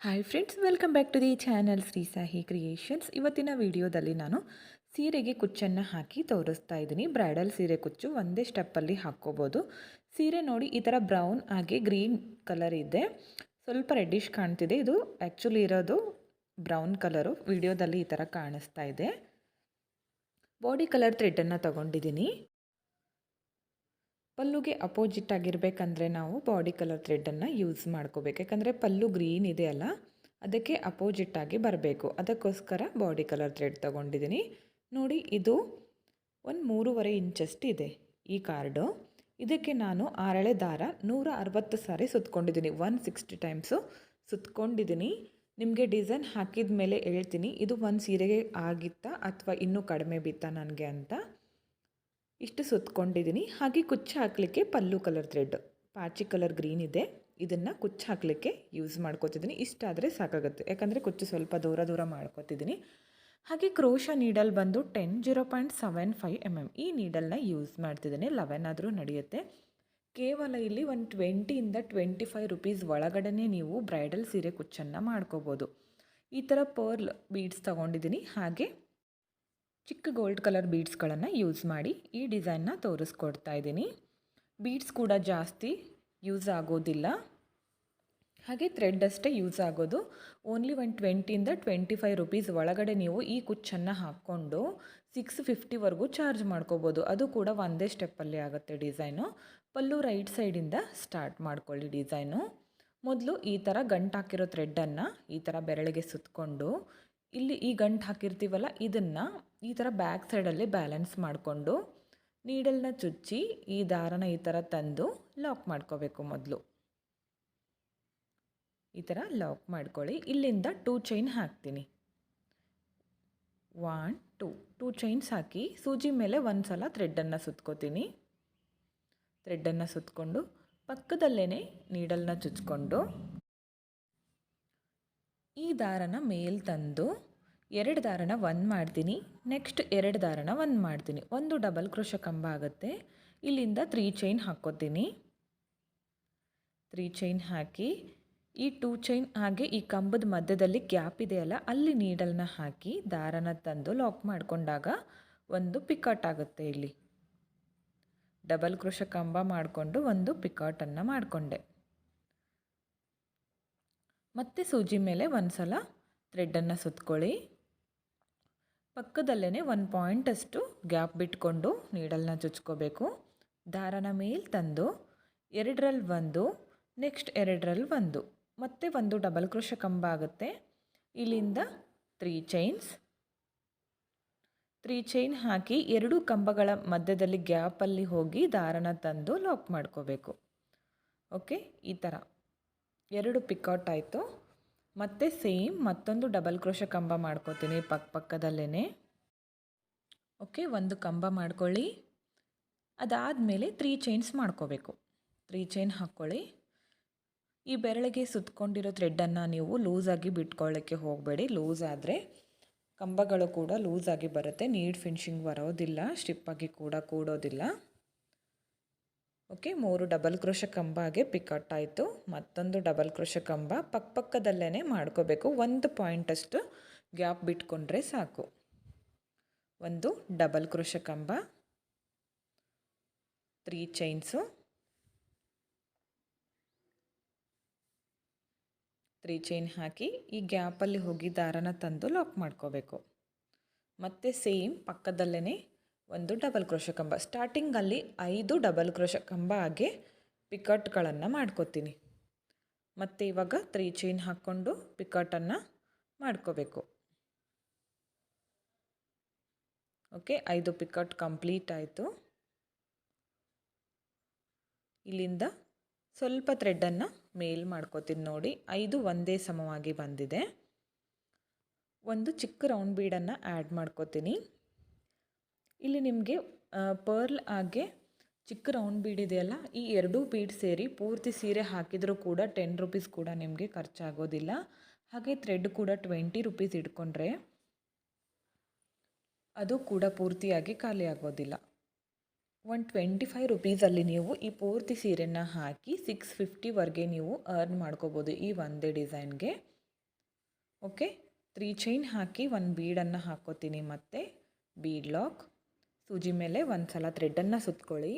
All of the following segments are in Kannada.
Hi friends welcome back to the channel Shri Sahi creations ಇವತ್ತಿನ ವಿಡಿಯೋದಲ್ಲಿ ನಾನು ಸೀರೆಗೆ ಕುಚ್ಚನ್ನು ಹಾಕಿ ತೋರಿಸ್ತಾ ಇದ್ದೀನಿ. ಬ್ರೈಡಲ್ ಸೀರೆ ಕುಚ್ಚು ಒಂದೇ ಸ್ಟೆಪ್ಪಲ್ಲಿ ಹಾಕ್ಕೋಬೋದು. ಸೀರೆ ನೋಡಿ ಈ ಥರ ಬ್ರೌನ್ ಹಾಗೆ ಗ್ರೀನ್ ಕಲರ್ ಇದೆ. ಸ್ವಲ್ಪ ರೆಡ್ಡಿಶ್ ಕಾಣ್ತಿದೆ. ಇದು ಆ್ಯಕ್ಚುಲಿ ಇರೋದು ಬ್ರೌನ್ ಕಲರು ವಿಡಿಯೋದಲ್ಲಿ ಈ ಥರ ಕಾಣಿಸ್ತಾ ಇದೆ. ಬಾಡಿ ಕಲರ್ ಥ್ರೆಡನ್ನು ತಗೊಂಡಿದ್ದೀನಿ. ಪಲ್ಲುಗೆ ಅಪೋಸಿಟ್ ಆಗಿರಬೇಕಂದ್ರೆ ನಾವು ಬಾಡಿ ಕಲರ್ ಥ್ರೆಡನ್ನು ಯೂಸ್ ಮಾಡ್ಕೋಬೇಕು. ಯಾಕಂದರೆ ಪಲ್ಲು ಗ್ರೀನ್ ಇದೆ ಅಲ್ಲ, ಅದಕ್ಕೆ ಅಪೋಸಿಟ್ ಆಗಿ ಬರಬೇಕು. ಅದಕ್ಕೋಸ್ಕರ ಬಾಡಿ ಕಲರ್ ಥ್ರೆಡ್ ತೊಗೊಂಡಿದ್ದೀನಿ ನೋಡಿ, ಇದು ಒಂದು ಮೂರುವರೆ ಇಂಚಷ್ಟು ಇದೆ ಈ ಕಾರ್ಡು. ಇದಕ್ಕೆ ನಾನು ಆರಳೆ ದಾರ ನೂರ ಅರವತ್ತು ಸಾರಿ ಸುತ್ಕೊಂಡಿದ್ದೀನಿ ಒನ್ ಸಿಕ್ಸ್ಟಿ ಟೈಮ್ಸು ಸುತ್ಕೊಂಡಿದ್ದೀನಿ ನಿಮಗೆ ಡಿಸೈನ್ ಹಾಕಿದ ಮೇಲೆ ಹೇಳ್ತೀನಿ, ಇದು ಒಂದು ಸೀರೆಗೆ ಆಗಿತ್ತಾ ಅಥವಾ ಇನ್ನೂ ಕಡಿಮೆ ಬಿತ್ತಾ ನನಗೆ ಅಂತ. ಇಷ್ಟು ಸುತ್ತಕೊಂಡಿದ್ದೀನಿ ಹಾಗೆ ಕುಚ್ಚು ಹಾಕಲಿಕ್ಕೆ ಪಲ್ಲು ಕಲರ್ ಥ್ರೆಡ್ ಪಾಚಿ ಕಲರ್ ಗ್ರೀನ್ ಇದೆ. ಇದನ್ನು ಕುಚ್ಚು ಹಾಕಲಿಕ್ಕೆ ಯೂಸ್ ಮಾಡ್ಕೋತಿದ್ದೀನಿ. ಇಷ್ಟಾದರೆ ಸಾಕಾಗುತ್ತೆ. ಯಾಕಂದರೆ ಕುಚ್ಚು ಸ್ವಲ್ಪ ದೂರ ದೂರ ಮಾಡ್ಕೋತಿದ್ದೀನಿ. ಹಾಗೆ ಕ್ರೋಶ ನೀಡಲ್ ಬಂದು ten zero point seven five M M ಈ ನೀಡಲ್ನ ಯೂಸ್ ಮಾಡ್ತಿದ್ದೀನಿ. ಲೆವೆನ್ ಆದರೂ ನಡೆಯುತ್ತೆ. ಕೇವಲ ಇಲ್ಲಿ ಒಂದು ಟ್ವೆಂಟಿಯಿಂದ ಟ್ವೆಂಟಿ ಫೈವ್ ರುಪೀಸ್ ಒಳಗಡೆ ನೀವು ಬ್ರೈಡಲ್ ಸೀರೆ ಕುಚ್ಚನ್ನು ಮಾಡ್ಕೋಬೋದು. ಈ ಥರ ಪರ್ಲ್ ಬೀಡ್ಸ್ ತೊಗೊಂಡಿದ್ದೀನಿ. ಹಾಗೆ ಚಿಕ್ಕ ಗೋಲ್ಡ್ ಕಲರ್ ಬೀಡ್ಸ್ಗಳನ್ನು ಯೂಸ್ ಮಾಡಿ ಈ ಡಿಸೈನ್ನ ತೋರಿಸ್ಕೊಡ್ತಾ ಇದ್ದೀನಿ. ಬೀಡ್ಸ್ ಕೂಡ ಜಾಸ್ತಿ ಯೂಸ್ ಆಗೋದಿಲ್ಲ. ಹಾಗೆ ಥ್ರೆಡ್ ಅಷ್ಟೇ ಯೂಸ್ ಆಗೋದು. ಓನ್ಲಿ ಒನ್ ಟ್ವೆಂಟಿಯಿಂದ ಟ್ವೆಂಟಿ ಫೈವ್ ರುಪೀಸ್ ಒಳಗಡೆ ನೀವು ಈ ಕುಚ್ಚನ್ನು ಹಾಕ್ಕೊಂಡು ಸಿಕ್ಸ್ ಫಿಫ್ಟಿವರೆಗೂ ಚಾರ್ಜ್ ಮಾಡ್ಕೋಬೋದು. ಅದು ಕೂಡ ಒಂದೇ ಸ್ಟೆಪ್ಪಲ್ಲಿ ಆಗುತ್ತೆ ಡಿಸೈನು. ಪಲ್ಲು ರೈಟ್ ಸೈಡಿಂದ ಸ್ಟಾರ್ಟ್ ಮಾಡ್ಕೊಳ್ಳಿ ಡಿಸೈನು. ಮೊದಲು ಈ ಥರ ಗಂಟು ಹಾಕಿರೋ ಥ್ರೆಡ್ಡನ್ನು ಈ ಥರ ಬೆರಳಿಗೆ ಸುತ್ತಕೊಂಡು ಇಲ್ಲಿ ಈ ಗಂಟು ಹಾಕಿರ್ತೀವಲ್ಲ, ಇದನ್ನು ಈ ಥರ ಬ್ಯಾಕ್ ಸೈಡಲ್ಲಿ ಬ್ಯಾಲೆನ್ಸ್ ಮಾಡಿಕೊಂಡು ನೀಡಲ್ನ ಚುಚ್ಚಿ ಈ ದಾರನ ಈ ಥರ ತಂದು ಲಾಕ್ ಮಾಡ್ಕೋಬೇಕು ಮೊದಲು. ಈ ಥರ ಲಾಕ್ ಮಾಡ್ಕೊಳ್ಳಿ. ಇಲ್ಲಿಂದ ಟೂ ಚೈನ್ ಹಾಕ್ತೀನಿ. ಒನ್ ಟೂ ಟೂ ಚೈನ್ಸ್ ಹಾಕಿ ಸೂಜಿ ಮೇಲೆ ಒಂದು ಸಲ ಥ್ರೆಡ್ಡನ್ನು ಸುತ್ಕೋತೀನಿ. ಥ್ರೆಡ್ಡನ್ನು ಸುತ್ತಕೊಂಡು ಪಕ್ಕದಲ್ಲೇ ನೀಡಲ್ನ ಚುಚ್ಕೊಂಡು ಈ ದಾರನ ಮೇಲ್ ತಂದು ಎರಡು ದಾರನ ಒಂದು ಮಾಡ್ತೀನಿ. ನೆಕ್ಸ್ಟ್ ಎರಡು ದಾರನ ಒಂದು ಮಾಡ್ತೀನಿ. ಒಂದು ಡಬಲ್ ಕ್ರೋಶ ಕಂಬ ಆಗುತ್ತೆ. ಇಲ್ಲಿಂದ ತ್ರೀ ಚೈನ್ ಹಾಕ್ಕೋತೀನಿ. ತ್ರೀ ಚೈನ್ ಹಾಕಿ ಈ ಟೂ ಚೈನ್ ಹಾಗೆ ಈ ಕಂಬದ ಮಧ್ಯದಲ್ಲಿ ಗ್ಯಾಪ್ ಇದೆಯಲ್ಲ ಅಲ್ಲಿ ನೀಡಲ್ನ ಹಾಕಿ ದಾರನ ತಂದು ಲಾಕ್ ಮಾಡಿಕೊಂಡಾಗ ಒಂದು ಪಿಕಾಟ್ ಆಗುತ್ತೆ ಇಲ್ಲಿ. ಡಬಲ್ ಕೃಷ ಕಂಬ ಮಾಡಿಕೊಂಡು ಒಂದು ಪಿಕಾಟನ್ನು ಮಾಡಿಕೊಂಡೆ. ಮತ್ತೆ ಸೂಜಿ ಮೇಲೆ ಒಂದು ಸಲ ಥ್ರೆಡ್ಡನ್ನು ಸುತ್ಕೊಳ್ಳಿ. ಪಕ್ಕದಲ್ಲೇ ಒಂದು ಪಾಯಿಂಟಷ್ಟು ಗ್ಯಾಪ್ ಬಿಟ್ಕೊಂಡು ನೀಡಲ್ನ ಚುಚ್ಕೋಬೇಕು. ದಾರನ ಮೇಲೆ ತಂದು ಎರಡರಲ್ಲಿ ಒಂದು ನೆಕ್ಸ್ಟ್ ಎರಡರಲ್ಲಿ ಒಂದು. ಮತ್ತೆ ಒಂದು ಡಬಲ್ ಕ್ರೋಶ ಕಂಬ ಆಗುತ್ತೆ. ಇಲ್ಲಿಂದ ತ್ರೀ ಚೈನ್ಸ್ ತ್ರೀ ಚೈನ್ ಹಾಕಿ ಎರಡು ಕಂಬಗಳ ಮಧ್ಯದಲ್ಲಿ ಗ್ಯಾಪಲ್ಲಿ ಹೋಗಿ ದಾರನ ತಂದು ಲಾಕ್ ಮಾಡ್ಕೋಬೇಕು. ಓಕೆ ಈ ಥರ ಎರಡು ಪಿಕೌಟ್ ಆಯಿತು. ಮತ್ತು ಸೇಮ್ ಮತ್ತೊಂದು ಡಬಲ್ ಕ್ರೋಶ ಕಂಬ ಮಾಡ್ಕೋತೀನಿ ಪಕ್ಕ ಪಕ್ಕದಲ್ಲೇ ಓಕೆ, ಒಂದು ಕಂಬ ಮಾಡ್ಕೊಳ್ಳಿ. ಅದಾದಮೇಲೆ ತ್ರೀ ಚೈನ್ಸ್ ಮಾಡ್ಕೋಬೇಕು. ತ್ರೀ ಚೈನ್ ಹಾಕ್ಕೊಳ್ಳಿ. ಈ ಬೆರಳಿಗೆ ಸುತ್ತಕೊಂಡಿರೋ ಥ್ರೆಡ್ಡನ್ನು ನೀವು ಲೂಸಾಗಿ ಬಿಟ್ಕೊಳ್ಳೋಕ್ಕೆ ಹೋಗಬೇಡಿ. ಲೂಸ್ ಆದರೆ ಕಂಬಗಳು ಕೂಡ ಲೂಸಾಗಿ ಬರುತ್ತೆ. ನೀಡ್ ಫಿನಿಶಿಂಗ್ ಬರೋದಿಲ್ಲ. ಸ್ಟಿಪ್ಪಾಗಿ ಕೂಡ ಕೂಡೋದಿಲ್ಲ. ಓಕೆ ಮೂರು ಡಬಲ್ ಕ್ರೋಶ ಕಂಬ ಹಾಗೆ ಪಿಕಟ್ ಆಯಿತು. ಮತ್ತೊಂದು ಡಬಲ್ ಕ್ರೋಶ ಕಂಬ ಪಕ್ಕಪಕ್ಕದಲ್ಲೇ ಮಾಡ್ಕೋಬೇಕು. ಒಂದು ಪಾಯಿಂಟಷ್ಟು ಗ್ಯಾಪ್ ಬಿಟ್ಕೊಂಡ್ರೆ ಸಾಕು. ಒಂದು ಡಬಲ್ ಕ್ರೋಶ ಕಂಬ. ತ್ರೀ ಚೈನ್ಸು ತ್ರೀ ಚೈನ್ ಹಾಕಿ ಈ ಗ್ಯಾಪಲ್ಲಿ ಹೋಗಿ ದಾರನ ತಂದು ಲಾಕ್ ಮಾಡ್ಕೋಬೇಕು. ಮತ್ತೆ ಸೇಮ್ ಪಕ್ಕದಲ್ಲೇ ಒಂದು ಡಬಲ್ ಕ್ರೋಶ ಕಂಬ. ಸ್ಟಾರ್ಟಿಂಗಲ್ಲಿ ಐದು ಡಬಲ್ ಕ್ರೋಶ ಕಂಬ ಹಾಗೆ ಪಿಕಟ್ಗಳನ್ನು ಮಾಡ್ಕೋತೀನಿ. ಮತ್ತು ಇವಾಗ ತ್ರೀ ಚೈನ್ ಹಾಕ್ಕೊಂಡು ಪಿಕಟನ್ನು ಮಾಡ್ಕೋಬೇಕು. ಓಕೆ, ಐದು ಪಿಕಟ್ ಕಂಪ್ಲೀಟ್ ಆಯಿತು. ಇಲ್ಲಿಂದ ಸ್ವಲ್ಪ ಥ್ರೆಡ್ಡನ್ನು ಮೇಲ್ ಮಾಡ್ಕೋತೀನಿ ನೋಡಿ. ಐದು ಒಂದೇ ಸಮವಾಗಿ ಬಂದಿದೆ. ಒಂದು ಚಿಕ್ಕ ರೌಂಡ್ ಬೀಡನ್ನು ಆ್ಯಡ್ ಮಾಡ್ಕೋತೀನಿ. ಇಲ್ಲಿ ನಿಮಗೆ ಪರ್ಲ್ ಹಾಗೆ ಚಿಕ್ಕ ರೌಂಡ್ ಬೀಡ್ ಇದೆಯಲ್ಲ, ಈ ಎರಡೂ ಬೀಡ್ ಸೇರಿ ಪೂರ್ತಿ ಸೀರೆ ಹಾಕಿದರೂ ಕೂಡ ಟೆನ್ ರುಪೀಸ್ ಕೂಡ ನಿಮಗೆ ಖರ್ಚಾಗೋದಿಲ್ಲ. ಹಾಗೆ ಥ್ರೆಡ್ ಕೂಡ ಟ್ವೆಂಟಿ ರುಪೀಸ್ ಇಟ್ಕೊಂಡ್ರೆ ಅದು ಕೂಡ ಪೂರ್ತಿಯಾಗಿ ಖಾಲಿ ಆಗೋದಿಲ್ಲ. ಒನ್ ಟ್ವೆಂಟಿ ಫೈವ್ ರುಪೀಸಲ್ಲಿ ನೀವು ಈ ಪೂರ್ತಿ ಸೀರೆನ ಹಾಕಿ ಸಿಕ್ಸ್ ಫಿಫ್ಟಿವರೆಗೆ ನೀವು ಅರ್ನ್ ಮಾಡ್ಕೋಬೋದು ಈ ಒಂದೇ ಡಿಸೈನ್ಗೆ. ಓಕೆ ತ್ರೀ ಚೈನ್ ಹಾಕಿ ಒಂದು ಬೀಡನ್ನು ಹಾಕ್ಕೋತೀನಿ ಮತ್ತು ಬೀಡ್ ಲಾಕ್ ಸೂಜಿ ಮೇಲೆ ಒಂದು ಸಲ ಥ್ರೆಡ್ಡನ್ನು ಸುತ್ಕೊಳ್ಳಿ.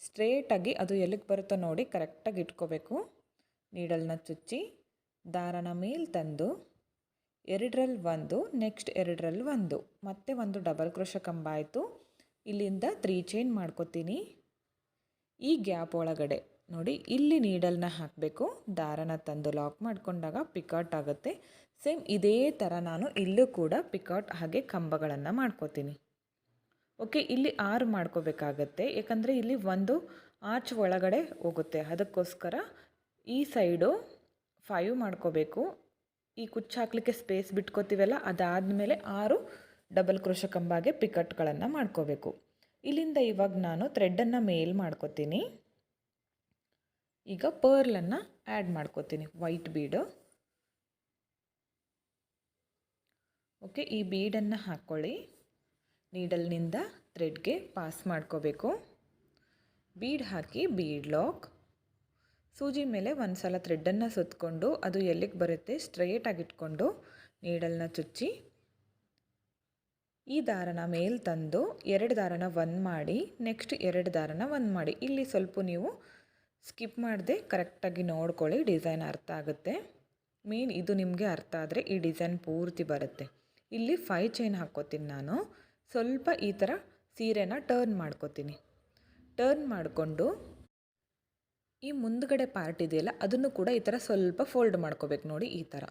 ಸ್ಟ್ರೇಟಾಗಿ ಅದು ಎಲ್ಲಿಗೆ ಬರುತ್ತೋ ನೋಡಿ ಕರೆಕ್ಟಾಗಿ ಇಟ್ಕೋಬೇಕು. ನೀಡಲ್ನ ಚುಚ್ಚಿ, ದಾರನ ಮೇಲೆ ತಂದು ಎರಡರಲ್ಲಿ ಒಂದು, ನೆಕ್ಸ್ಟ್ ಎರಡರಲ್ಲಿ ಒಂದು. ಮತ್ತೆ ಒಂದು ಡಬಲ್ ಕ್ರೋಶ ಕಂಬ ಆಯಿತು. ಇಲ್ಲಿಂದ ತ್ರೀ ಚೈನ್ ಮಾಡ್ಕೋತೀನಿ. ಈ ಗ್ಯಾಪ್ ಒಳಗಡೆ ನೋಡಿ ಇಲ್ಲಿ ನೀಡಲ್ನ ಹಾಕಬೇಕು. ದಾರನ ತಂದು ಲಾಕ್ ಮಾಡಿಕೊಂಡಾಗ ಪಿಕಾಟ್ ಆಗುತ್ತೆ. ಸೇಮ್ ಇದೇ ಥರ ನಾನು ಇಲ್ಲೂ ಕೂಡ ಪಿಕಾಟ್ ಹಾಗೆ ಕಂಬಗಳನ್ನು ಮಾಡ್ಕೋತೀನಿ. ಓಕೆ, ಇಲ್ಲಿ ಆರು ಮಾಡ್ಕೋಬೇಕಾಗತ್ತೆ. ಯಾಕಂದರೆ ಇಲ್ಲಿ ಒಂದು ಆರ್ಚ್ ಒಳಗಡೆ ಹೋಗುತ್ತೆ. ಅದಕ್ಕೋಸ್ಕರ ಈ ಸೈಡು ಫೈವ್ ಮಾಡ್ಕೋಬೇಕು. ಈ ಕುಚ್ಚು ಹಾಕ್ಲಿಕ್ಕೆ ಸ್ಪೇಸ್ ಬಿಟ್ಕೋತೀವಲ್ಲ, ಅದಾದಮೇಲೆ ಆರು ಡಬಲ್ ಕೃಷ ಕಂಬಾಗೆ ಪಿಕಟ್ಗಳನ್ನು ಮಾಡ್ಕೋಬೇಕು. ಇಲ್ಲಿಂದ ಇವಾಗ ನಾನು ಥ್ರೆಡ್ಡನ್ನು ಮೇಲ್ ಮಾಡ್ಕೋತೀನಿ. ಈಗ ಪರ್ಲನ್ನು ಆ್ಯಡ್ ಮಾಡ್ಕೋತೀನಿ ವೈಟ್ ಬೀಡು ಓಕೆ, ಈ ಬೀಡನ್ನು ಹಾಕ್ಕೊಳ್ಳಿ. ನೀಡಲ್ನಿಂದ ಥ್ರೆಡ್ಗೆ ಪಾಸ್ ಮಾಡ್ಕೋಬೇಕು. ಬೀಡ್ ಹಾಕಿ, ಬೀಡ್ ಲಾಕ್. ಸೂಜಿ ಮೇಲೆ ಒಂದು ಸಲ ಥ್ರೆಡ್ಡನ್ನು ಸುತ್ತಕೊಂಡು ಅದು ಎಲ್ಲಿಗೆ ಬರುತ್ತೆ ಸ್ಟ್ರೈಟಾಗಿ ಇಟ್ಕೊಂಡು ನೀಡಲ್ನ ಚುಚ್ಚಿ, ಈ ದಾರನ ಮೇಲೆ ತಂದು ಎರಡು ದಾರನ ಒಂದು ಮಾಡಿ, ನೆಕ್ಸ್ಟ್ ಎರಡು ದಾರನ ಒಂದು ಮಾಡಿ. ಇಲ್ಲಿ ಸ್ವಲ್ಪ ನೀವು ಸ್ಕಿಪ್ ಮಾಡದೆ ಕರೆಕ್ಟಾಗಿ ನೋಡ್ಕೊಳ್ಳಿ, ಡಿಸೈನ್ ಅರ್ಥ ಆಗುತ್ತೆ. ಮೇನ್ ಇದು ನಿಮಗೆ ಅರ್ಥ ಆದರೆ ಈ ಡಿಸೈನ್ ಪೂರ್ತಿ ಬರುತ್ತೆ. ಇಲ್ಲಿ ಫೈ ಚೈನ್ ಹಾಕ್ಕೋತೀನಿ ನಾನು. ಸ್ವಲ್ಪ ಈ ಥರ ಸೀರೆನ ಟರ್ನ್ ಮಾಡ್ಕೋತೀನಿ. ಟರ್ನ್ ಮಾಡಿಕೊಂಡು ಈ ಮುಂದ್ಗಡೆ ಪಾರ್ಟ್ ಇದೆಯಲ್ಲ, ಅದನ್ನು ಕೂಡ ಈ ಥರ ಸ್ವಲ್ಪ ಫೋಲ್ಡ್ ಮಾಡ್ಕೋಬೇಕು ನೋಡಿ, ಈ ಥರ.